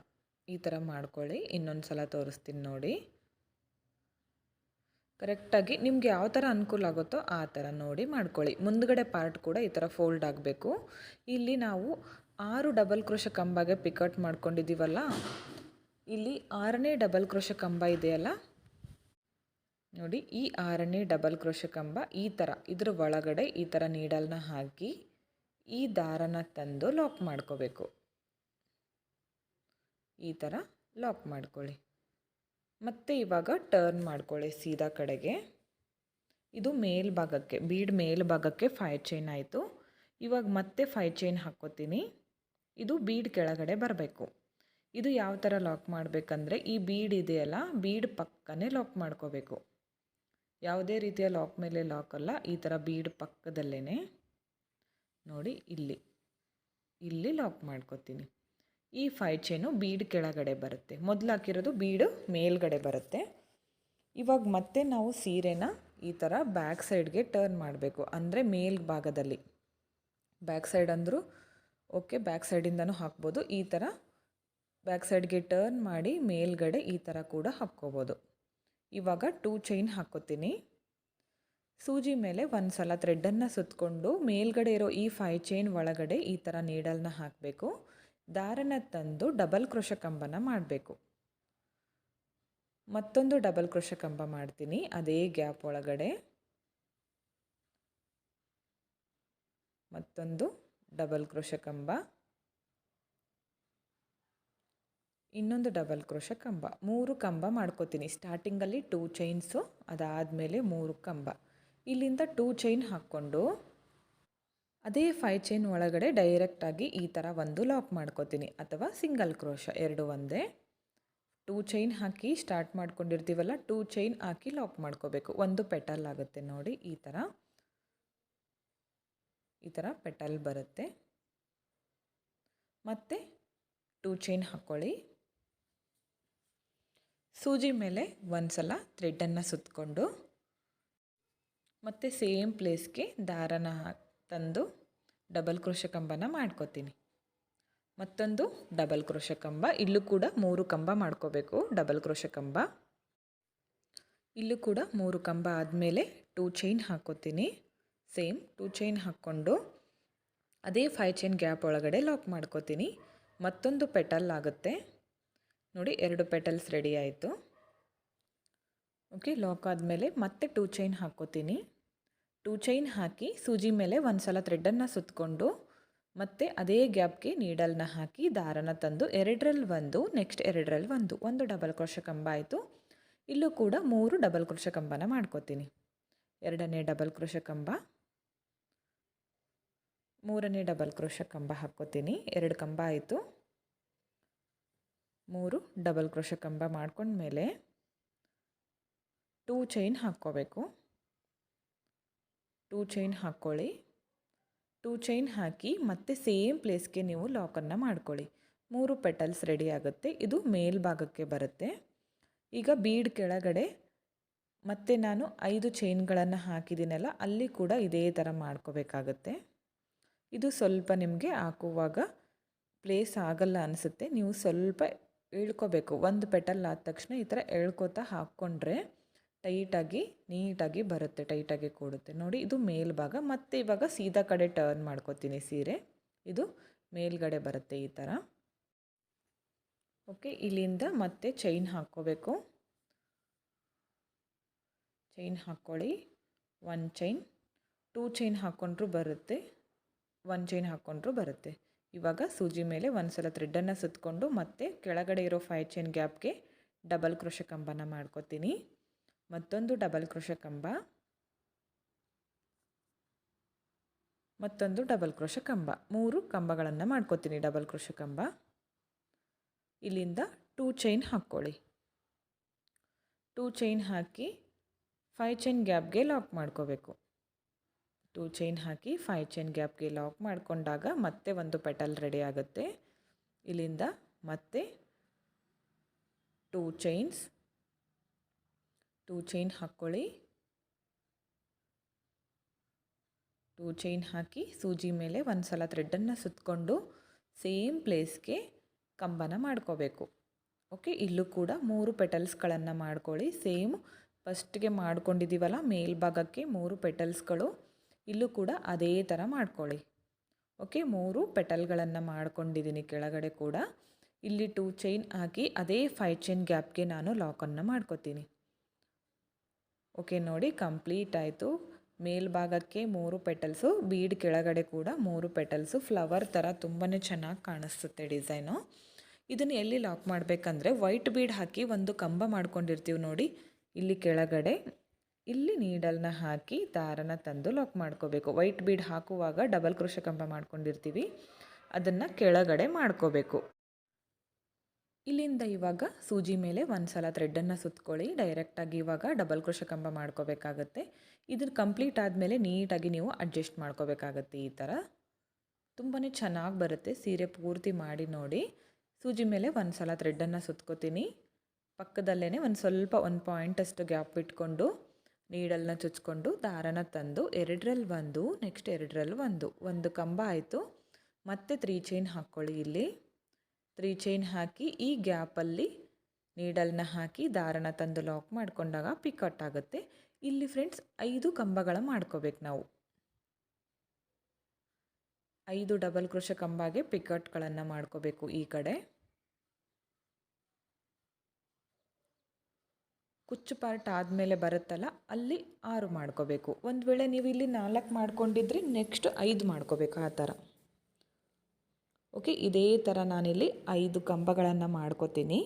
ಈ ಥರ ಮಾಡ್ಕೊಳ್ಳಿ, ಇನ್ನೊಂದು ಸಲ ತೋರಿಸ್ತೀನಿ ನೋಡಿ. ಕರೆಕ್ಟಾಗಿ ನಿಮ್ಗೆ ಯಾವ ಥರ ಅನುಕೂಲ ಆಗುತ್ತೋ ಆ ಥರ ನೋಡಿ ಮಾಡ್ಕೊಳ್ಳಿ. ಮುಂದ್ಗಡೆ ಪಾರ್ಟ್ ಕೂಡ ಈ ಥರ ಫೋಲ್ಡ್ ಆಗಬೇಕು. ಇಲ್ಲಿ ನಾವು ಆರು ಡಬಲ್ ಕ್ರೋಶ ಕಂಬಗೆ ಪಿಕಟ್ ಮಾಡ್ಕೊಂಡಿದ್ದೀವಲ್ಲ, ಇಲ್ಲಿ ಆರನೇ ಡಬಲ್ ಕ್ರೋಶ ಕಂಬ ಇದೆಯಲ್ಲ ನೋಡಿ, ಈ ಆರನೇ ಡಬಲ್ ಕ್ರೋಶ ಕಂಬ ಈ ಥರ ಇದ್ರ ಒಳಗಡೆ ಈ ಥರ ನೀಡಲ್ನ ಹಾಕಿ ಈ ದಾರನ ತಂದು ಲಾಕ್ ಮಾಡ್ಕೋಬೇಕು. ಈ ಥರ ಲಾಕ್ ಮಾಡ್ಕೊಳ್ಳಿ. ಮತ್ತು ಇವಾಗ ಟರ್ನ್ ಮಾಡ್ಕೊಳ್ಳಿ ಸೀದಾ ಕಡೆಗೆ. ಇದು ಮೇಲ್ಭಾಗಕ್ಕೆ ಬೀಡ್ ಮೇಲ್ಭಾಗಕ್ಕೆ ಫೈ ಚೈನ್ ಆಯಿತು. ಇವಾಗ ಮತ್ತೆ ಫೈ ಚೈನ್ ಹಾಕ್ಕೋತೀನಿ. ಇದು ಬೀಡ್ ಕೆಳಗಡೆ ಬರಬೇಕು. ಇದು ಯಾವ ಥರ ಲಾಕ್ ಮಾಡಬೇಕಂದ್ರೆ, ಈ ಬೀಡ್ ಇದೆಯಲ್ಲ ಬೀಡ್ ಪಕ್ಕನೇ ಲಾಕ್ ಮಾಡ್ಕೋಬೇಕು. ಯಾವುದೇ ರೀತಿಯ ಲಾಕ್ ಮೇಲೆ ಲಾಕ್ ಅಲ್ಲ, ಈ ಥರ ಬೀಡ್ ಪಕ್ಕದಲ್ಲೇ ನೋಡಿ, ಇಲ್ಲಿ. ಇಲ್ಲಿ ಲಾಕ್ ಮಾಡ್ಕೋತೀನಿ. ಈ ಫೈ ಚೈನು ಬೀಡ್ ಕೆಳಗಡೆ ಬರುತ್ತೆ. ಮೊದಲು ಹಾಕಿರೋದು ಬೀಡು ಮೇಲ್ಗಡೆ ಬರುತ್ತೆ. ಇವಾಗ ಮತ್ತೆ ನಾವು ಸೀರೆನ ಈ ಥರ ಬ್ಯಾಕ್ ಸೈಡ್ಗೆ ಟರ್ನ್ ಮಾಡಬೇಕು. ಅಂದರೆ ಮೇಲ್ ಭಾಗದಲ್ಲಿ. ಬ್ಯಾಕ್ ಸೈಡ್ ಅಂದರೂ ಓಕೆ ಬ್ಯಾಕ್ ಸೈಡಿಂದನೂ ಹಾಕ್ಬೋದು. ಈ ಥರ ಬ್ಯಾಕ್ ಸೈಡ್ಗೆ ಟರ್ನ್ ಮಾಡಿ ಮೇಲ್ಗಡೆ ಈ ಥರ ಕೂಡ ಹಾಕ್ಕೋಬೋದು. ಇವಾಗ ಟೂ ಚೈನ್ ಹಾಕೋತೀನಿ. ಸೂಜಿ ಮೇಲೆ ಒಂದು ಸಲ ಥ್ರೆಡ್ಡನ್ನು ಸುತ್ತಕೊಂಡು ಮೇಲ್ಗಡೆ ಇರೋ ಈ ಫೈ ಚೈನ್ ಒಳಗಡೆ ಈ ಥರ ನೀಡಲ್ನ ಹಾಕಬೇಕು. ದಾರನ ತಂದು ಡಬಲ್ ಕ್ರೋಶ ಕಂಬನ ಮಾಡಬೇಕು. ಮತ್ತೊಂದು ಡಬಲ್ ಕ್ರೋಶ ಕಂಬ ಮಾಡ್ತೀನಿ, ಅದೇ ಗ್ಯಾಪ್ ಒಳಗಡೆ. ಮತ್ತೊಂದು ಡಬಲ್ ಕ್ರೋಶ ಕಂಬ ಇನ್ನೊಂದು ಡಬಲ್ ಕ್ರೋಶ ಕಂಬ. ಮೂರು ಕಂಬ ಮಾಡ್ಕೋತೀನಿ. ಸ್ಟಾರ್ಟಿಂಗಲ್ಲಿ ಟೂ ಚೈನ್ಸು ಅದಾದಮೇಲೆ ಮೂರು ಕಂಬ. ಇಲ್ಲಿಂದ ಟೂ ಚೈನ್ ಹಾಕ್ಕೊಂಡು ಅದೇ ಫೈ ಚೈನ್ ಒಳಗಡೆ ಡೈರೆಕ್ಟಾಗಿ ಈ ಥರ ಒಂದು ಲಾಕ್ ಮಾಡ್ಕೋತೀನಿ. ಅಥವಾ ಸಿಂಗಲ್ ಕ್ರೋಶ ಎರಡು ಒಂದೇ. ಟೂ ಚೈನ್ ಹಾಕಿ ಸ್ಟಾರ್ಟ್ ಮಾಡ್ಕೊಂಡಿರ್ತೀವಲ್ಲ ಟೂ ಚೈನ್ ಹಾಕಿ ಲಾಕ್ ಮಾಡ್ಕೋಬೇಕು. ಒಂದು ಪೆಟಲ್ ಆಗುತ್ತೆ ನೋಡಿ, ಈ ಥರ ಈ ಥರ ಪೆಟಲ್ ಬರುತ್ತೆ. ಮತ್ತು ಟೂ ಚೈನ್ ಹಾಕ್ಕೊಳ್ಳಿ ಸೂಜಿ ಮೇಲೆ ಒಂದು ಸಲ ಥ್ರೆಡ್ಡನ್ನು ಸುತ್ತಕೊಂಡು ಮತ್ತು ಸೇಮ್ ಪ್ಲೇಸ್ಗೆ ದಾರನ ತಂದು ಡಬಲ್ ಕ್ರೋಶ ಕಂಬನ ಮಾಡ್ಕೋತೀನಿ. ಮತ್ತೊಂದು ಡಬಲ್ ಕ್ರೋಶ ಕಂಬ ಇಲ್ಲೂ ಕೂಡ ಮೂರು ಕಂಬ ಮಾಡ್ಕೋಬೇಕು ಡಬಲ್ ಕ್ರೋಶ ಕಂಬ ಇಲ್ಲೂ ಕೂಡ ಮೂರು ಕಂಬ ಆದಮೇಲೆ ಟೂ ಚೈನ್ ಹಾಕೋತೀನಿ. ಸೇಮ್ ಟೂ ಚೈನ್ ಹಾಕ್ಕೊಂಡು ಅದೇ ಫೈ ಚೈನ್ ಗ್ಯಾಪ್ ಒಳಗಡೆ ಲಾಕ್ ಮಾಡ್ಕೋತೀನಿ. ಮತ್ತೊಂದು ಪೆಟಲ್ ಆಗುತ್ತೆ. ನೋಡಿ ಎರಡು ಪೆಟಲ್ಸ್ ರೆಡಿ ಆಯಿತು. ಓಕೆ ಲಾಕ್ ಆದಮೇಲೆ ಮತ್ತೆ ಟೂ ಚೈನ್ ಹಾಕ್ಕೋತೀನಿ ಟೂ ಚೈನ್ ಹಾಕಿ ಸೂಜಿ ಮೇಲೆ ಒಂದು ಸಲ ಥ್ರೆಡ್ಡನ್ನು ಸುತ್ತಕೊಂಡು ಮತ್ತೆ ಅದೇ ಗ್ಯಾಪ್ಗೆ ನೀಡಲ್ನ ಹಾಕಿ ದಾರನ ತಂದು ಎರಡರಲ್ಲಿ ಒಂದು ನೆಕ್ಸ್ಟ್ ಎರಡರಲ್ಲಿ ಒಂದು ಒಂದು ಡಬಲ್ ಕ್ರೋಶ ಕಂಬ ಆಯಿತು. ಇಲ್ಲೂ ಕೂಡ ಮೂರು ಡಬಲ್ ಕ್ರೋಶ ಕಂಬನ ಮಾಡ್ಕೋತೀನಿ. ಎರಡನೇ ಡಬಲ್ ಕ್ರೋಶ ಕಂಬ, ಮೂರನೇ ಡಬಲ್ ಕ್ರೋಶ ಕಂಬ ಹಾಕ್ಕೋತೀನಿ ಎರಡು ಕಂಬ ಆಯಿತು. ಮೂರು ಡಬಲ್ ಕ್ರೋಶ ಕಂಬ ಮಾಡ್ಕೊಂಡ್ಮೇಲೆ ಟೂ ಚೈನ್ ಹಾಕ್ಕೋಬೇಕು. ಟೂ ಚೈನ್ ಹಾಕ್ಕೊಳ್ಳಿ. ಟೂ ಚೈನ್ ಹಾಕಿ ಮತ್ತೆ ಸೇಮ್ ಪ್ಲೇಸ್ಗೆ ನೀವು ಲಾಕನ್ನು ಮಾಡ್ಕೊಳ್ಳಿ. ಮೂರು ಪೆಟಲ್ಸ್ ರೆಡಿ ಆಗುತ್ತೆ. ಇದು ಮೇಲ್ಭಾಗಕ್ಕೆ ಬರುತ್ತೆ. ಈಗ ಬೀಡ್ ಕೆಳಗಡೆ ಮತ್ತೆ ನಾನು ಐದು ಚೈನ್ಗಳನ್ನು ಹಾಕಿದ್ದೀನಲ್ಲ, ಅಲ್ಲಿ ಕೂಡ ಇದೇ ಥರ ಮಾಡ್ಕೋಬೇಕಾಗತ್ತೆ. ಇದು ಸ್ವಲ್ಪ ನಿಮಗೆ ಹಾಕುವಾಗ ಪ್ಲೇಸ್ ಆಗಲ್ಲ ಅನಿಸುತ್ತೆ. ನೀವು ಸ್ವಲ್ಪ ಇಳ್ಕೋಬೇಕು. ಒಂದು ಪೆಟಲ್ ಆದ ತಕ್ಷಣ ಈ ಥರ ಎಳ್ಕೊತಾ ಹಾಕ್ಕೊಂಡ್ರೆ ಟೈಟಾಗಿ, ನೀಟಾಗಿ ಬರುತ್ತೆ, ಟೈಟಾಗಿ ಕೂಡುತ್ತೆ. ನೋಡಿ, ಇದು ಮೇಲ್ಭಾಗ. ಮತ್ತು ಇವಾಗ ಸೀದಾ ಕಡೆ ಟರ್ನ್ ಮಾಡ್ಕೋತೀನಿ ಸೀರೆ. ಇದು ಮೇಲ್ಗಡೆ ಬರುತ್ತೆ ಈ ಥರ. ಓಕೆ ಇಲ್ಲಿಂದ ಮತ್ತೆ ಚೈನ್ ಹಾಕ್ಕೋಬೇಕು. ಚೈನ್ ಹಾಕ್ಕೊಳ್ಳಿ. ಒನ್ ಚೈನ್ ಟೂ ಚೈನ್ ಹಾಕ್ಕೊಂಡ್ರೂ ಬರುತ್ತೆ. ಒನ್ ಚೈನ್ ಹಾಕ್ಕೊಂಡ್ರೂ ಬರುತ್ತೆ. ಇವಾಗ ಸೂಜಿ ಮೇಲೆ ಒಂದು ಸಲ ಥ್ರೆಡ್ಡನ್ನು ಸುತ್ತಕೊಂಡು ಮತ್ತೆ ಕೆಳಗಡೆ ಇರೋ ಫೈವ್ ಚೈನ್ ಗ್ಯಾಪ್ಗೆ ಡಬಲ್ ಕ್ರೋಶ ಕಂಬನ ಮಾಡ್ಕೋತೀನಿ. ಮತ್ತೊಂದು ಡಬಲ್ ಕ್ರೋಶ ಕಂಬ. ಮತ್ತೊಂದು ಡಬಲ್ ಕ್ರೋಶ ಕಂಬ. ಮೂರು ಕಂಬಗಳನ್ನು ಮಾಡ್ಕೋತೀನಿ ಡಬಲ್ ಕ್ರೋಶ ಕಂಬ. ಇಲ್ಲಿಂದ ಟೂ ಚೈನ್ ಹಾಕ್ಕೊಳ್ಳಿ. ಟೂ ಚೈನ್ ಹಾಕಿ ಫೈವ್ ಚೈನ್ ಗ್ಯಾಪ್ಗೆ ಲಾಕ್ ಮಾಡ್ಕೋಬೇಕು. ಟೂ ಚೈನ್ ಹಾಕಿ ಫೈವ್ ಚೈನ್ ಗ್ಯಾಪ್ಗೆ ಲಾಕ್ ಮಾಡಿಕೊಂಡಾಗ ಮತ್ತೆ ಒಂದು ಪೆಟಲ್ ರೆಡಿ ಆಗುತ್ತೆ. ಇಲ್ಲಿಂದ ಮತ್ತೆ ಟೂ ಚೈನ್ಸ್ ಟೂ ಚೈನ್ ಹಾಕ್ಕೊಳ್ಳಿ ಟೂ ಚೈನ್ ಹಾಕಿ ಸೂಜಿ ಮೇಲೆ ಒಂದು ಸಲ ಥ್ರೆಡ್ಡನ್ನು ಸುತ್ತಕೊಂಡು ಸೇಮ್ ಪ್ಲೇಸ್ಗೆ ಕಂಬನ ಮಾಡ್ಕೋಬೇಕು. ಓಕೆ ಇಲ್ಲೂ ಕೂಡ ಮೂರು ಪೆಟಲ್ಸ್ಗಳನ್ನು ಮಾಡ್ಕೊಳ್ಳಿ. ಸೇಮ್ ಫಸ್ಟ್ಗೆ ಮಾಡ್ಕೊಂಡಿದ್ದೀವಲ್ಲ ಮೇಲ್ಭಾಗಕ್ಕೆ ಮೂರು ಪೆಟಲ್ಸ್ಗಳು ಇಲ್ಲೂ ಕೂಡ ಅದೇ ಥರ ಮಾಡ್ಕೊಳ್ಳಿ. ಓಕೆ, ಮೂರು ಪೆಟಲ್ಗಳನ್ನು ಮಾಡ್ಕೊಂಡಿದ್ದೀನಿ ಕೆಳಗಡೆ ಕೂಡ. ಇಲ್ಲಿ ಟೂ ಚೈನ್ ಹಾಕಿ ಅದೇ ಫೈವ್ ಚೈನ್ ಗ್ಯಾಪ್ಗೆ ನಾನು ಲಾಕನ್ನು ಮಾಡ್ಕೋತೀನಿ. ಓಕೆ, ನೋಡಿ ಕಂಪ್ಲೀಟ್ ಆಯಿತು. ಮೇಲ್ಭಾಗಕ್ಕೆ ಮೂರು ಪೆಟಲ್ಸು ಬೀಡ್ ಕೆಳಗಡೆ ಕೂಡ ಮೂರು ಪೆಟಲ್ಸು. ಫ್ಲವರ್ ಥರ ತುಂಬಾ ಚೆನ್ನಾಗಿ ಕಾಣಿಸುತ್ತೆ ಡಿಸೈನು. ಇದನ್ನು ಎಲ್ಲಿ ಲಾಕ್ ಮಾಡಬೇಕಂದ್ರೆ ವೈಟ್ ಬೀಡ್ ಹಾಕಿ ಒಂದು ಕಂಬ ಮಾಡ್ಕೊಂಡಿರ್ತೀವಿ ನೋಡಿ, ಇಲ್ಲಿ ಕೆಳಗಡೆ. ಇಲ್ಲಿ ನೀಡಲ್ನ ಹಾಕಿ ದಾರನ ತಂದು ಲಾಕ್ ಮಾಡ್ಕೋಬೇಕು. ವೈಟ್ ಬೀಡ್ ಹಾಕುವಾಗ ಡಬಲ್ ಕೃಷಿ ಕಂಬ ಮಾಡ್ಕೊಂಡಿರ್ತೀವಿ. ಅದನ್ನು ಕೆಳಗಡೆ ಮಾಡ್ಕೋಬೇಕು. ಇಲ್ಲಿಂದ ಇವಾಗ ಸೂಜಿ ಮೇಲೆ ಒಂದು ಸಲ ಥ್ರೆಡ್ಡನ್ನು ಸುತ್ಕೊಳ್ಳಿ. ಡೈರೆಕ್ಟಾಗಿ ಇವಾಗ ಡಬಲ್ ಕೃಷಿ ಕಂಬ ಮಾಡ್ಕೋಬೇಕಾಗತ್ತೆ. ಇದನ್ನು ಕಂಪ್ಲೀಟ್ ಆದಮೇಲೆ ನೀಟಾಗಿ ನೀವು ಅಡ್ಜಸ್ಟ್ ಮಾಡ್ಕೋಬೇಕಾಗತ್ತೆ ಈ ಥರ ತುಂಬಾ ಚೆನ್ನಾಗಿ ಬರುತ್ತೆ. ಸೀರೆ ಪೂರ್ತಿ ಮಾಡಿ ನೋಡಿ. ಸೂಜಿ ಮೇಲೆ ಒಂದು ಸಲ ಥ್ರೆಡ್ಡನ್ನು ಸುತ್ಕೋತೀನಿ. ಪಕ್ಕದಲ್ಲೇ ಒಂದು ಸ್ವಲ್ಪ, ಒಂದು ಪಾಯಿಂಟಷ್ಟು ಗ್ಯಾಪ್ ಬಿಟ್ಕೊಂಡು ನೀಡಲ್ನ ಚುಚ್ಕೊಂಡು ದಾರನ ತಂದು ಎರಡರಲ್ಲಿ ಒಂದು ನೆಕ್ಸ್ಟ್ ಎರಡರಲ್ಲಿ ಒಂದು. ಒಂದು ಕಂಬ ಆಯಿತು. ಮತ್ತೆ ತ್ರೀ ಚೈನ್ ಹಾಕ್ಕೊಳ್ಳಿ ಇಲ್ಲಿ. ತ್ರೀ ಚೈನ್ ಹಾಕಿ ಈ ಗ್ಯಾಪಲ್ಲಿ ನೀಡಲ್ನ ಹಾಕಿ ದಾರನ ತಂದು ಲಾಕ್ ಮಾಡಿಕೊಂಡಾಗ ಪಿಕಟ್ ಆಗುತ್ತೆ. ಇಲ್ಲಿ ಫ್ರೆಂಡ್ಸ್ ಐದು ಕಂಬಗಳ ಮಾಡ್ಕೋಬೇಕು ನಾವು. ಐದು ಡಬಲ್ ಕ್ರೋಶ ಕಂಬಾಗೆ ಪಿಕಟ್ಗಳನ್ನು ಮಾಡ್ಕೋಬೇಕು ಈ ಕಡೆ. ಕುಚ್ಚು ಪಾರ್ಟ್ ಆದಮೇಲೆ ಬರುತ್ತಲ್ಲ, ಅಲ್ಲಿ ಆರು ಮಾಡ್ಕೋಬೇಕು. ಒಂದು ವೇಳೆ ನೀವು ಇಲ್ಲಿ ನಾಲ್ಕು ಮಾಡ್ಕೊಂಡಿದ್ರೆ ನೆಕ್ಸ್ಟ್ ಐದು ಮಾಡ್ಕೋಬೇಕು ಆ ಥರ. ಓಕೆ ಇದೇ ಥರ ನಾನಿಲ್ಲಿ ಐದು ಕಂಬಗಳನ್ನು ಮಾಡ್ಕೋತೀನಿ.